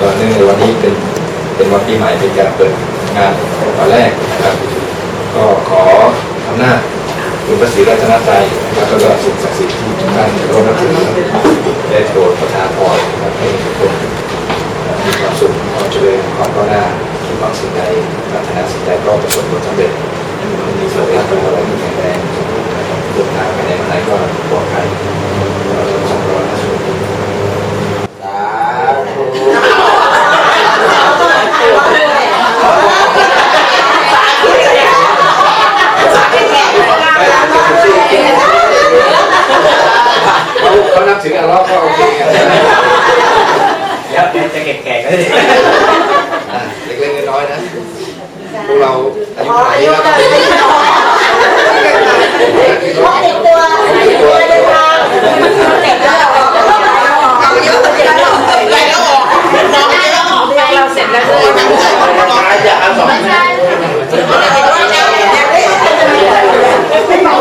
ก็เนื่องในวันนี้เป็นเป็นวันปีใหม่เป็นการเปิดงานวันแรกนะครับ ก็ขออำนาจคุณพระศรีรัตนตรัยนะครับแล้วก็สิ่งศักดิ์สิทธิ์ที่ทุกท่านเคารพนับถือได้โปรดประทานพรนะครับให้ทุกคนมีความสุขความเจริญความก้าวหน้าคิดหวังสิ่งใดปรารถนาสิ่งใดก็ประสบผลสำเร็จมีสุขภาพอะไรที่แข็งแรงเดินทางไปไหนมาไหนก็ปลอดภัยเราสองร้อยนะสุข สาธุ เขาเขานับ ถืออัลเลาะห์ก็โอเคกันแล้วจะแก่ๆก็ได้อะเล็กๆน้อยๆนะพวกเราอายุขนาดนี้แล้วก็เพราะเด็กตัวตัวเดินทางเด็กแล้วเอาเยอะเด็กแล้วออกไปแล้วออกน้องแล้วออกไปเราเสร็จแล้วเลยอย่าเอาสองขอขอ